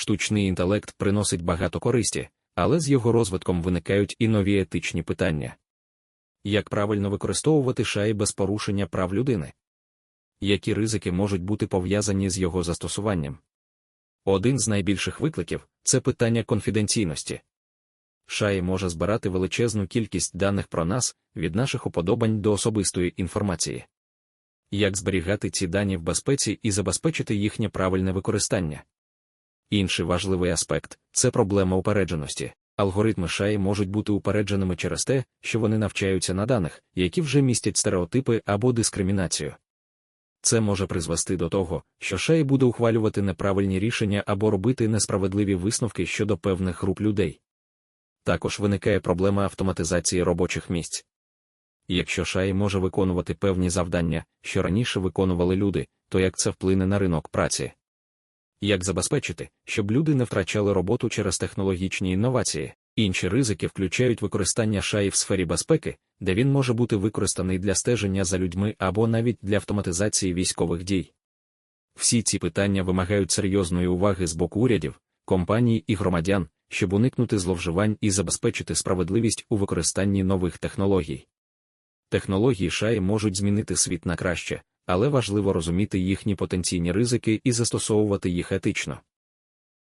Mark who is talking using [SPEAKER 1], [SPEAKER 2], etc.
[SPEAKER 1] Штучний інтелект приносить багато користі, але з його розвитком виникають і нові етичні питання. Як правильно використовувати шаї без порушення прав людини? Які ризики можуть бути пов'язані з його застосуванням? Один з найбільших викликів це питання конфіденційності. Шаї може збирати величезну кількість даних про нас від наших уподобань до особистої інформації. Як зберігати ці дані в безпеці і забезпечити їхнє правильне використання? Інший важливий аспект це проблема упередженості. Алгоритми шаї можуть бути упередженими через те, що вони навчаються на даних, які вже містять стереотипи або дискримінацію. Це може призвести до того, що шаї буде ухвалювати неправильні рішення або робити несправедливі висновки щодо певних груп людей. Також виникає проблема автоматизації робочих місць. Якщо шаї може виконувати певні завдання, що раніше виконували люди, то як це вплине на ринок праці? Як забезпечити, щоб люди не втрачали роботу через технологічні інновації? Інші ризики включають використання шаї в сфері безпеки, де він може бути використаний для стеження за людьми або навіть для автоматизації військових дій. Всі ці питання вимагають серйозної уваги з боку урядів, компаній і громадян, щоб уникнути зловживань і забезпечити справедливість у використанні нових технологій. Технології шаї можуть змінити світ на краще, але важливо розуміти їхні потенційні ризики і застосовувати їх етично.